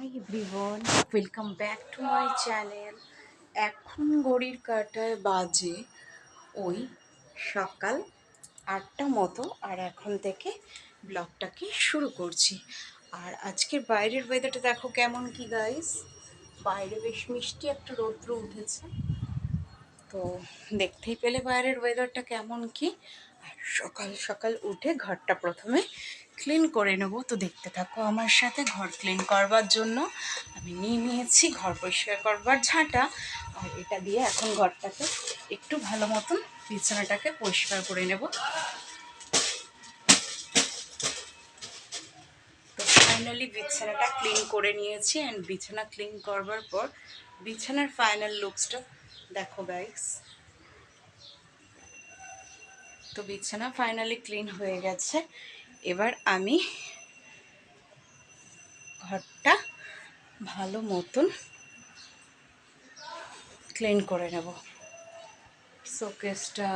Hi everyone welcome back to my channel এখন ঘড়ির কাটায় বাজে ওই সকাল আটটা মতো, আর এখন থেকে ব্লগটাকে শুরু করছি। আর আজকের বাইরের ওয়েদারটা দেখো কেমন কি গাইস বাইরে বেশ মিষ্টি একটা রৌদ্র উঠেছে। তো দেখতেই পেলে বাইরের ওয়েদারটা কেমন কি। আর সকাল সকাল উঠে ঘরটা প্রথমে ক্লিন করে নেব। তো দেখতে থাকো আমার সাথে ঘর ক্লিন করবার জন্য। আমি নিয়ে নিয়েছি, ঘর পরিষ্কার করবার ঝাঁটা। আর এটা দিয়ে এখন ঘরটাকে একটু ভালো মতন বিছানাটাকে পরিষ্কার করে নেব। তো ফাইনালি বিছানাটা ক্লিন করে নিয়েছি। অ্যান্ড বিছানা ক্লিন করবার পর বিছানার ফাইনাল লুকসটা দেখো গাইস তো বিছানা ফাইনালি ক্লিন হয়ে গেছে। এবার আমি ঘরটা ভালো মতন ক্লিন করে নেব। শোকেসটা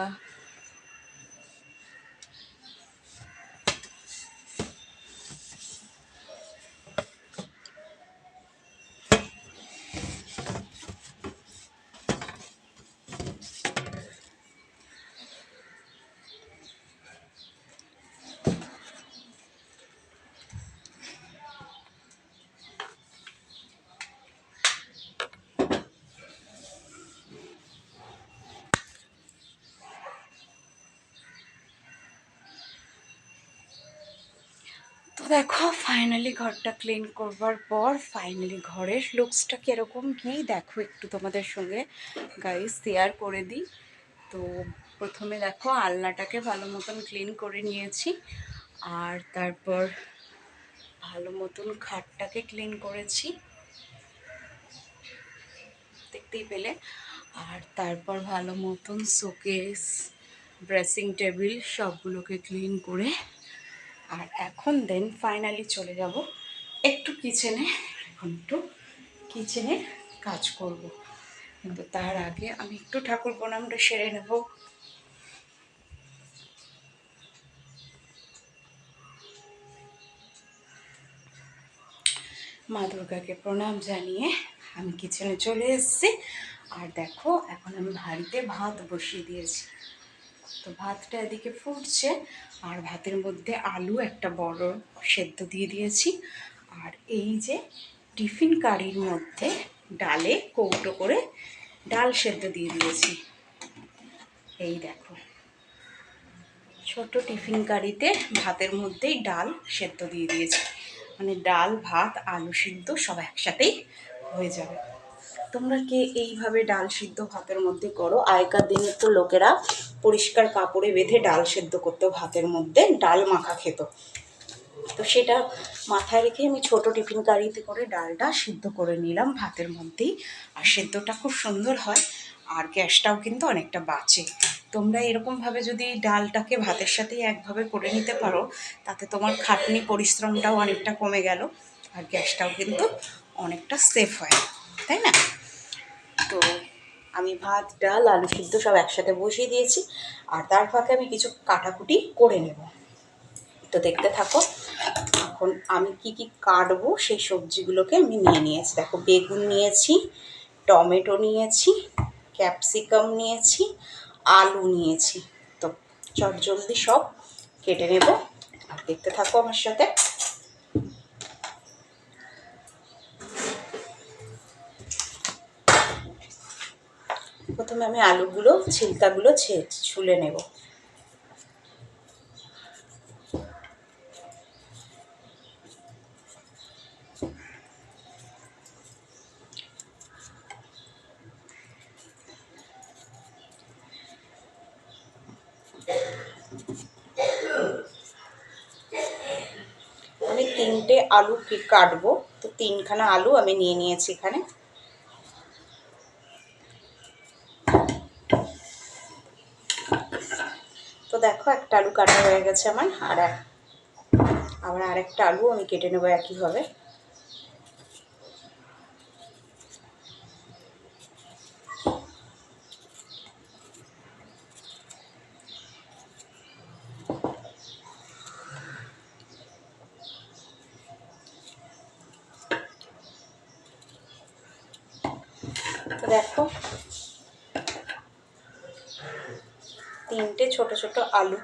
দেখো ফাইনালি ঘরটা ক্লিন করবার পর ফাইনালি ঘরের লুকসটা কীরকম কি দেখো একটু তোমাদের সঙ্গে। গাইস শেয়ার করে দিই। তো প্রথমে দেখো, আলনাটাকে ভালো মতন ক্লিন করে নিয়েছি। আর তারপর ভালো মতন খাটটাকে ক্লিন করেছি। দেখতেই পেলে। আর তারপর ভালো মতন শোকেস ড্রেসিং টেবিল সবগুলোকে ক্লিন করে আর এখন দেন ফাইনালি চলে যাব একটু কিচেনে এখন একটু কিচেনে কাজ করব। কিন্তু তার আগে আমি একটু ঠাকুর প্রণামটা সেরে নেব। মা দুর্গাকে প্রণাম জানিয়ে আমি কিচেনে চলে এসেছি। আর দেখো, এখন আমি ভারিতে ভাত বসিয়ে দিয়েছি। তো ভাতটা এদিকে ফুটছে আর ভাতের মধ্যে আলু একটা বড় সেদ্ধ দিয়ে দিয়েছি। আর এই যে টিফিন কারির মধ্যে ডালে কৌটো করে ডাল সেদ্ধ দিয়ে দিয়েছি। এই দেখো। ছোট টিফিন কারিতে ভাতের মধ্যেই ডাল সেদ্ধ দিয়ে দিয়েছি। মানে ডাল, ভাত, আলু সিদ্ধ সব একসাথেই হয়ে যাবে। তোমরা কে এইভাবে ডাল সিদ্ধ ভাতের মধ্যে করো? আগেকার দিনে তো লোকেরা পরিষ্কার কাপড়ে বেঁধে ডাল সেদ্ধ করতো ভাতের মধ্যে, ডাল মাখা খেত। তো সেটা মাথায় রেখে আমি ছোট টিফিন কারিতে করে ডালটা সিদ্ধ করে নিলাম ভাতের মধ্যেই। আর সেদ্ধটা খুব সুন্দর হয়, আর গ্যাসটাও কিন্তু অনেকটা বাঁচে। তোমরা এরকমভাবে যদি ডালটাকে ভাতের সাথেই একভাবে করে নিতে পারো, তাতে তোমার খাটনি পরিশ্রমটাও অনেকটা কমে গেল, আর গ্যাসটাও কিন্তু অনেকটা সেফ হয়। তাই না? তো আমি ভাত, ডাল, আলু সিদ্ধ সব একসাথে বসিয়ে দিয়েছি আর তার ফাঁকে আমি কিছু কাটাকুটি করে নেব। তো দেখতে থাকো, এখন আমি কি কি কাটবো সেই সবজিগুলোকে আমি নিয়ে নিয়েছি। দেখো, বেগুন নিয়েছি, টমেটো নিয়েছি, ক্যাপসিকাম নিয়েছি, আলু নিয়েছি। তো চট জলদি সব কেটে নেব। আর দেখতে থাকো আমার সাথে। প্রথমে আমি আলুগুলো, ছিলকাগুলো ছুলে নেব। আমি তিনটে আলু কাটবো। তো তিনখানা আলু আমি নিয়ে নিয়েছি এখানে। তো দেখো, একটা আলু কাটা হয়ে গেছে আমার, আর আবার আরেকটা আলু আমি কেটে নেব একইভাবে তো দেখো তিনটে ছোট ছোট আলু।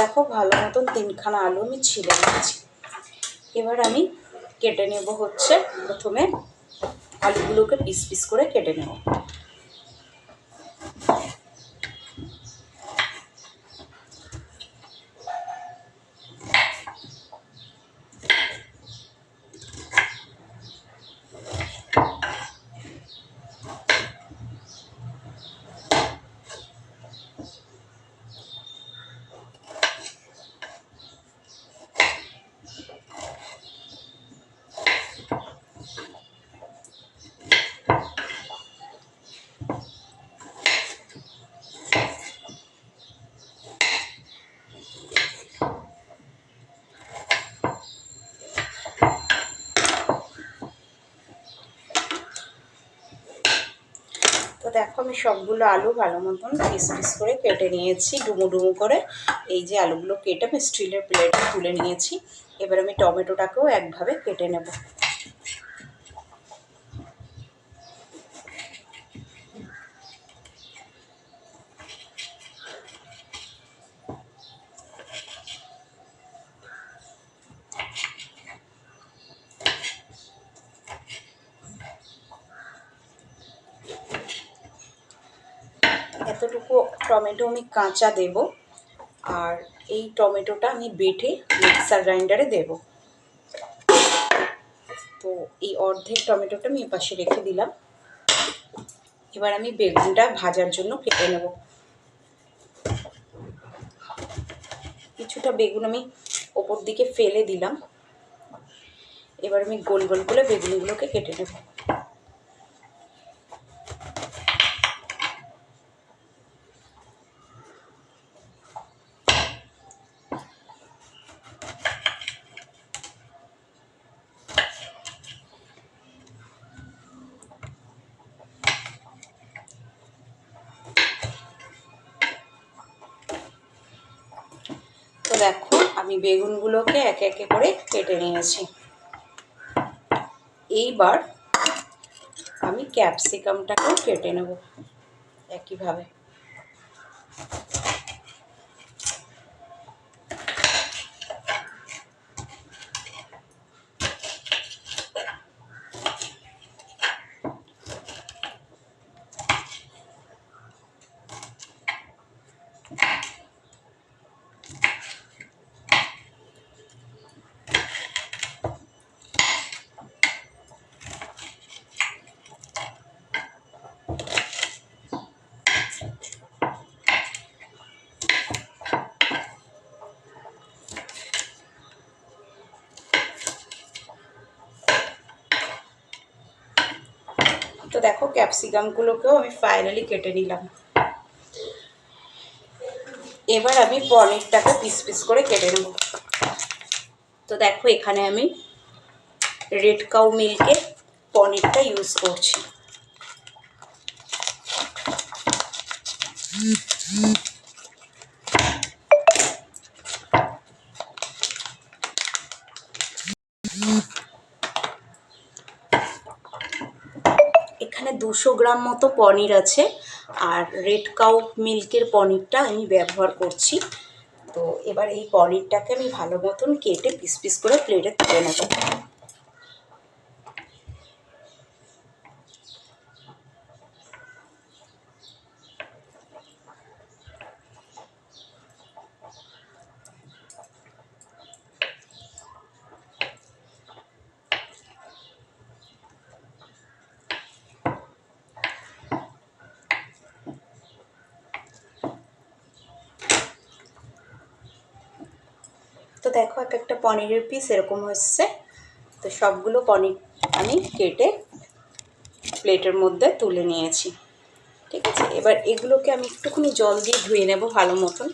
দেখো, ভালো মতন তিনখানা আলু আমি ছিলে নিয়েছি। এবার আমি কেটে নেব হচ্ছে প্রথমে আলুগুলোকে পিস পিস করে কেটে নেব। দেখো, আমি সবগুলো আলু ভালো মতন পিস পিস করে কেটে নিয়েছি, ডুমো ডুমো করে। এই যে আলুগুলো কেটে আমি স্টিলের প্লেটে তুলে নিয়েছি। এবার আমি টমেটোটাকেও একভাবে কেটে নেব। এতটুকু টমেটো আমি কাঁচা দেব আর এই টমেটোটা আমি বেটে মিক্সার গ্রাইন্ডারে দেব। তো এই অর্ধেক টমেটোটা আমি এপাশে রেখে দিলাম। এবার আমি বেগুনটা ভাজার জন্য কেটে নেব। কিছুটা বেগুন আমি ওপর দিকে ফেলে দিলাম। এবার আমি গোল গোল করে বেগুনগুলোকে কেটে নেব। দেখো আমি বেগুনগুলোকে একে একে করে কেটে নিয়েছি। এইবার আমি ক্যাপসিকামটাকেও কেটে নেব একইভাবে। তো দেখো ক্যাপসিকামগুলোকেও আমি ফাইনালি কেটে নিলাম। এবার আমি পনিরটাকে পিস পিস করে কেটে নেব। তো দেখো এখানে আমি রেড কাউ মিল্কে পনিরটা ইউজ করছি এখানে দুশো গ্রাম মতো পনির আছে আর রেড কাউ মিল্কের পনিরটা আমি ব্যবহার করছি। তো এবার এই পনিরটাকে আমি ভালো মতন কেটে পিস পিস করে প্লেটে তুলে নেব। দেখো, এক একটা পনিরের পিস এরকম হচ্ছে। তো সবগুলো পনির আমি কেটে প্লেটের মধ্যে তুলে নিয়েছি। ঠিক আছে? এবার এগুলোকে আমি একটুখানি জল দিয়ে ধুয়ে নেব ভালো মতন,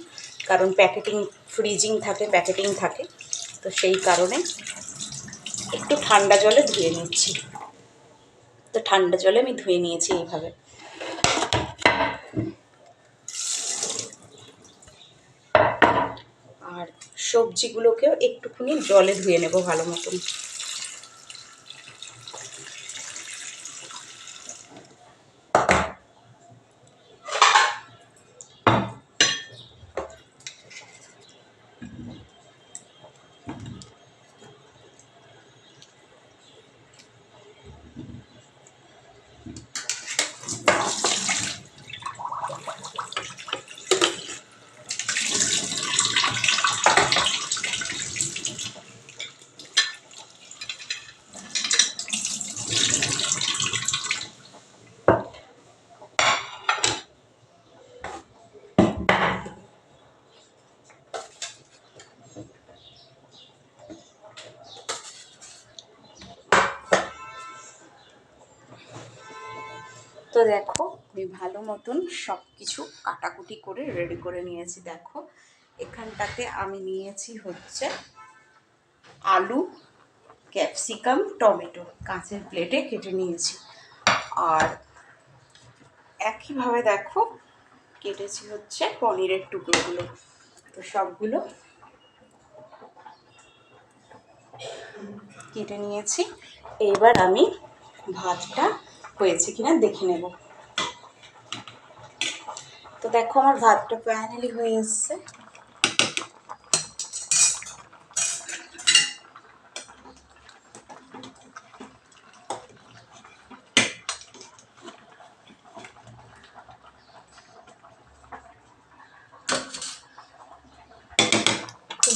কারণ প্যাকেটিং, ফ্রিজিং থাকে, প্যাকেটিং থাকে। তো সেই কারণে একটু ঠান্ডা জলে ধুয়ে নিচ্ছি। তো ঠান্ডা জলে আমি ধুয়ে নিয়েছি এইভাবে আর সবজিগুলোকেও একটুখানি জলে ধুয়ে নেব ভালো মতন। তো দেখো, আমি ভালো মতন সব কিছু কাটাকুটি করে রেডি করে নিয়েছি, দেখো। এখানটাতে আমি নিয়েছি হচ্ছে আলু ক্যাপসিকাম টমেটো। কাঁচের প্লেটে কেটে নিয়েছি। আর একইভাবে দেখো, কেটেছি হচ্ছে পনিরের টুকরোগুলো। তো সবগুলো কেটে নিয়েছি। এবার আমি ভাতটা হয়েছে কিনা দেখে নেব। তো দেখো আমার ভাতটা ফাইনালি হয়ে এসছে।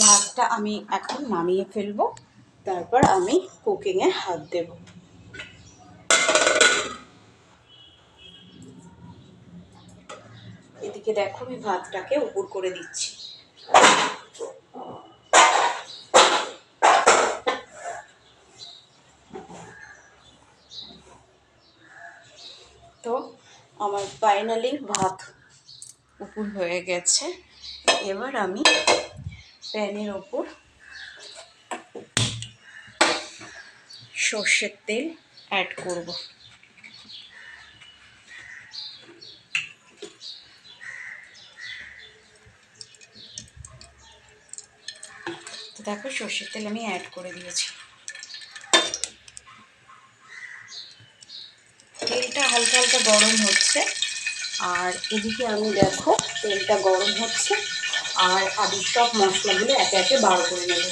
ভাতটা আমি এখন নামিয়ে ফেলব, তারপর আমি কুকিংয়ে হাত দেবো। এদিকে দেখো, আমি ভাতটাকে উপর করে দিচ্ছি। তো আমার ফাইনালি ভাত উপর হয়ে গেছে। এবার আমি প্যানের ওপর সর্ষের তেল অ্যাড করব। তো দেখো সর্ষের তেল আমি অ্যাড করে দিয়েছি। তেলটা হালকা হালকা গরম হচ্ছে। আর এদিকে আমি দেখো তেলটা গরম হচ্ছে। আর আদি সব মশলাগুলো একে একে বার করে নেব।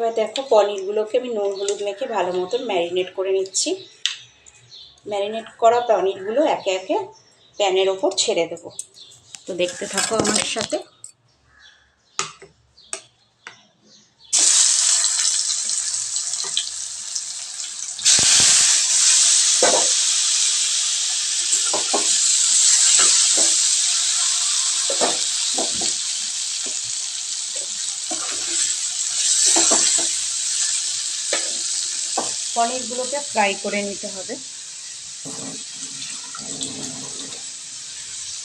এবার দেখো পনিরগুলোকে আমি নুন হলুদ মেখে ভালো মতন ম্যারিনেট করে নিচ্ছি। ম্যারিনেট করা পনিরগুলো একে একে প্যানের ওপর ছেড়ে দেবো। তো দেখতে থাকো আমার সাথে। পনিরগুলোকে ফ্রাই করে নিতে হবে।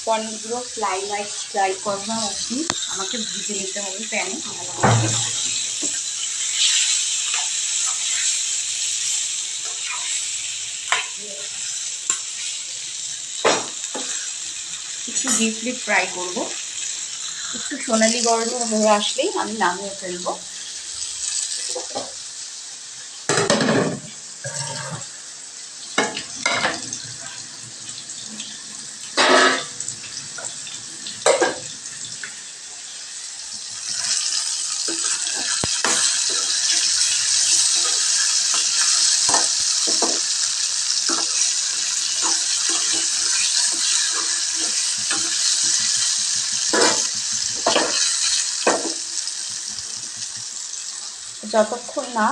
পনিরগুলো ফ্রাই লাইট ফ্রাই করা অবধি আমাকে ভেজে নিতে হবে প্যানে। ভালোভাবে একটু ডিপলি ফ্রাই করব। একটু সোনালি বর্ণ হয়ে আসলেই আমি নামিয়ে ফেলব। যতক্ষণ না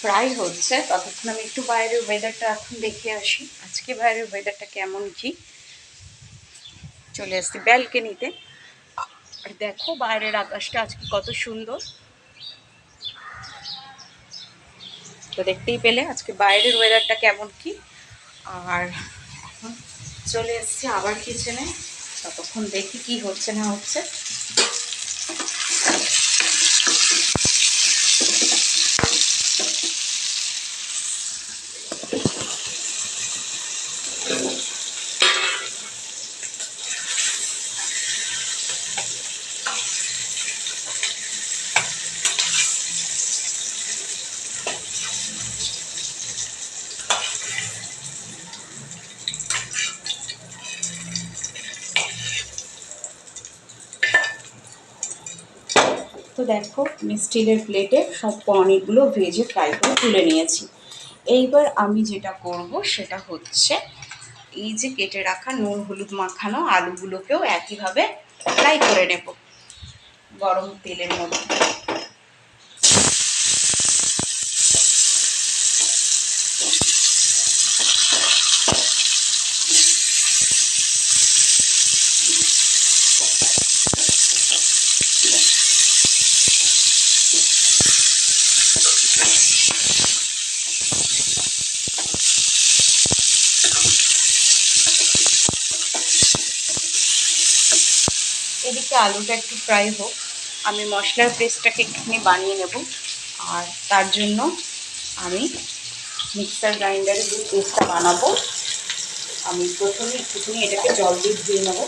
ফ্রাই হচ্ছে, ততক্ষণ আমি একটু বাইরের ওয়েদারটা এখন দেখে আসি। আজকে বাইরের ওয়েদারটা কেমন কি? চলে আসছি ব্যালকনিতে আর দেখো বাইরের আকাশটা আজকে কত সুন্দর। তো দেখতেই পেলে আজকে বাইরের ওয়েদারটা কেমন কি? আর এখন চলে এসছি আবার কিচেনে ততক্ষণ দেখি কি হচ্ছে না হচ্ছে তো দেখো আমি স্টিলের প্লেটে সব পনিরগুলো ভেজে ফ্রাই করে তুলে নিয়েছি। এইবার আমি যেটা করব সেটা হচ্ছে এই যে কেটে রাখা নুন, হলুদ মাখানো আলুগুলোকেও একইভাবে ফ্রাই করে নেব। গরম তেলের মধ্যে এদিকে আলুটা একটু ফ্রাই হোক, আমি মশলার পেস্টটাকে একটুখানি বানিয়ে নেব। আর তার জন্য আমি মিক্সার গ্রাইন্ডারে যে পেস্টটা বানাবো, আমি প্রথমে একটুখানি এটাকে জল দিয়ে ধুয়ে নেব।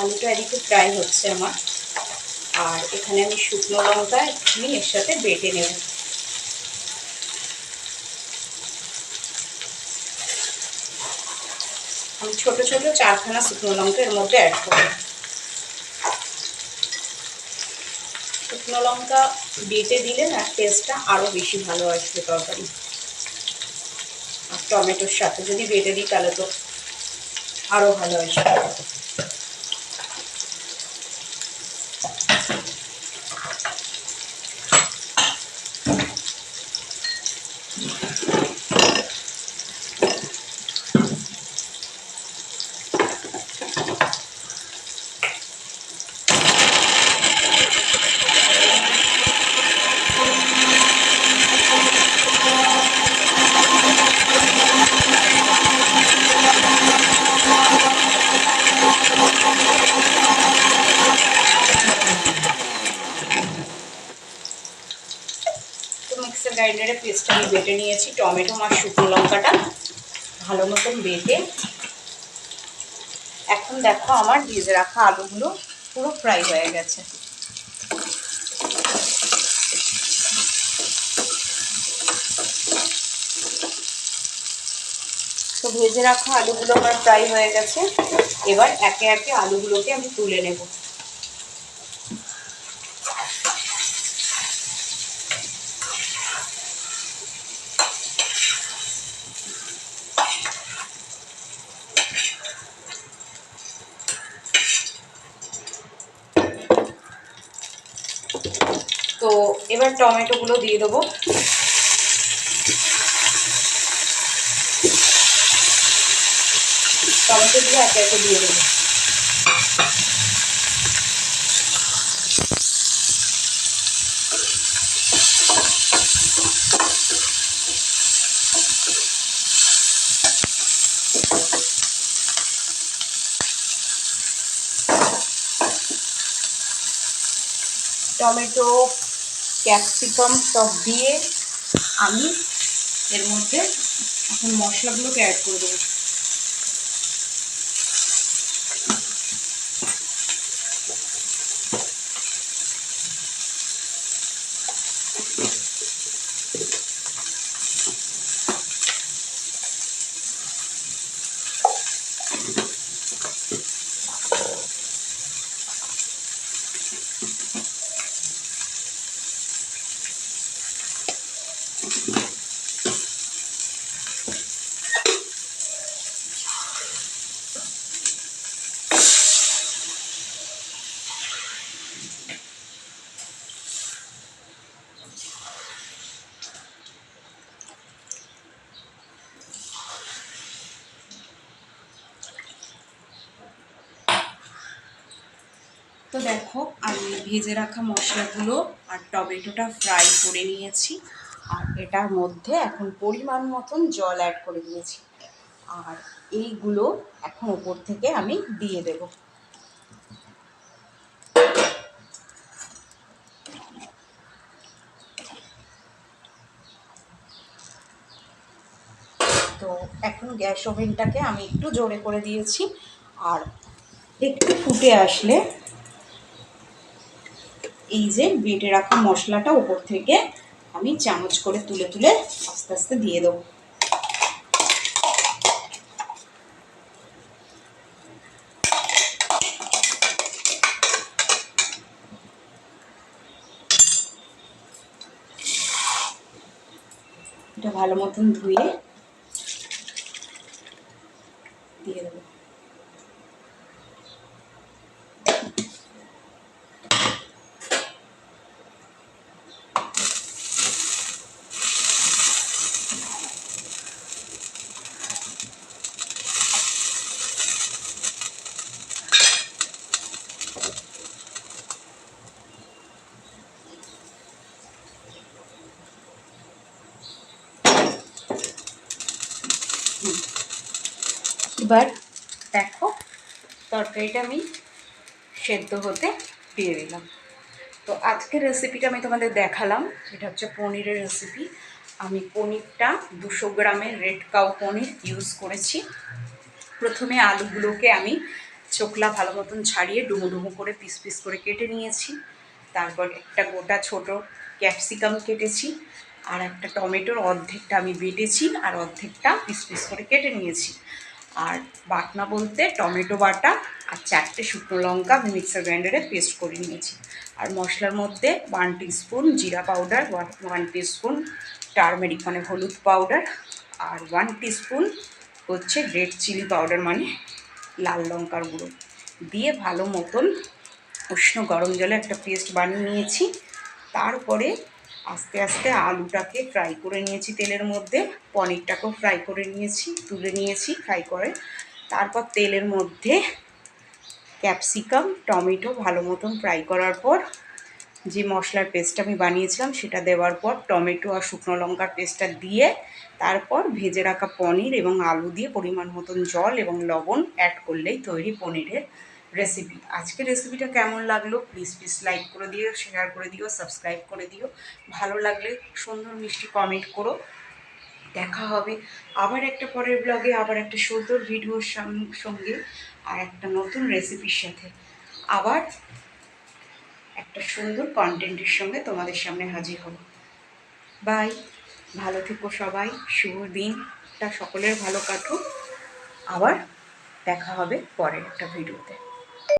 আলুটা এদিকে ফ্রাই হচ্ছে আমার। আর এখানে আমি শুকনো লঙ্কা একটুখানি এর সাথে বেটে নেব। ছোট ছোট চারখানা শুকনো লঙ্কা এর মধ্যে অ্যাড করব। শুকনো লঙ্কা বেটে দিলে না টেস্টটা আরও বেশি ভালো আসবে তরকারি। আর টমেটোর সাথে যদি বেটে দিই তাহলে তো আরও ভালো আসবে তো মিক্সার গ্রাইন্ডারে পেস্টটা আমি বেটে নিয়েছি টমেটো আর শুকনো লঙ্কাটা ভালো মতন বেটে এখন দেখো আমার ভেজে রাখা আলুগুলো পুরো ফ্রাই হয়ে গেছে। তো ভেজে রাখা আলুগুলো আমার ফ্রাই হয়ে গেছে। এবার একে একে আলুগুলোকে আমি তুলে নেব। টমেটোগুলো দিয়ে দেবো। টমেটোগুলো একে একে দিয়ে দেবো। টমেটো ক্যাপসিকাম সব দিয়ে আমি এর মধ্যে এখন মশলাগুলোকে অ্যাড করে দেবো। তো দেখো, আমি ভেজে রাখা মশলাগুলো আর টমেটোটা ফ্রাই করে নিয়েছি। আর এটার মধ্যে এখন পরিমাণ মতন জল অ্যাড করে দিয়েছি। আর এইগুলো এখন ওপর থেকে আমি দিয়ে দেব। তো এখন গ্যাস ওভেনটাকে আমি একটু জোরে করে দিয়েছি। আর একটু ফুটে আসলে এই যে বেটে রাখা মশলাটা ওপর থেকে আমি চামচ করে তুলে তুলে আস্তে আস্তে দিয়ে দেবো। এটা ভালো মতন ধুয়ে দিয়ে দেবো। এবার দেখো তরকারিটা আমি সেদ্ধ হতে দিয়ে দিলাম। তো আজকের রেসিপিটা আমি তোমাদের দেখালাম, এটা হচ্ছে পনিরের রেসিপি আমি পনিরটা দুশো গ্রামের রেড কাউ পনির ইউজ করেছি। প্রথমে আলুগুলোকে আমি চোখলা ভালো মতন ছাড়িয়ে ডুমো ডুমো করে পিস পিস করে কেটে নিয়েছি। তারপর একটা গোটা ছোট ক্যাপসিকাম কেটেছি আর একটা টমেটোর অর্ধেকটা আমি বেটেছি আর অর্ধেকটা পিস পিস করে কেটে নিয়েছি। আর বাটনা বলতে টমেটো বাটা আর চারটে শুকনো লঙ্কা আমি মিক্সার গ্রাইন্ডারে পেস্ট করে নিয়েছি। আর মশলার মধ্যে ওয়ান স্পুন জিরা পাউডার ওয়ান স্পুন টারমেরিক মানে হলুদ পাউডার আর ওয়ান স্পুন হচ্ছে রেড চিলি পাউডার মানে লাল লঙ্কার গুঁড়ো। দিয়ে ভালো মতন উষ্ণ গরম জলে একটা পেস্ট বানিয়ে নিয়েছি। তারপরে আস্তে আস্তে আলুটাকে ফ্রাই করে নিয়েছি তেলের মধ্যে। পনিরটাকেও ফ্রাই করে নিয়েছি, তুলে নিয়েছি ফ্রাই করে। তারপর তেলের মধ্যে ক্যাপসিকাম টমেটো ভালো মতন ফ্রাই করার পর, যে মশলার পেস্ট আমি বানিয়েছিলাম সেটা দেওয়ার পর টমেটো আর শুকনো লঙ্কার পেস্টটা দিয়ে, তারপর ভেজে রাখা পনির এবং আলু দিয়ে পরিমাণ মতন জল এবং লবণ অ্যাড করলেই তৈরি পনিরের রেসিপি আজকের রেসিপিটা কেমন লাগল? প্লিজ প্লিজ লাইক করে দিও শেয়ার করে দিও সাবস্ক্রাইব করে দিও। ভালো লাগলে সুন্দর মিষ্টি কমেন্ট করো। দেখা হবে আবার একটা পরের ব্লগে আবার একটা সুন্দর ভিডিওর সঙ্গে আর একটা নতুন রেসিপির সাথে। আবার একটা সুন্দর কন্টেন্টের সঙ্গে তোমাদের সামনে হাজির হব। বাই ভালো থেকো সবাই। শুভ দিনটা। সকলের ভালো কাটুক। আবার দেখা হবে পরের একটা ভিডিওতে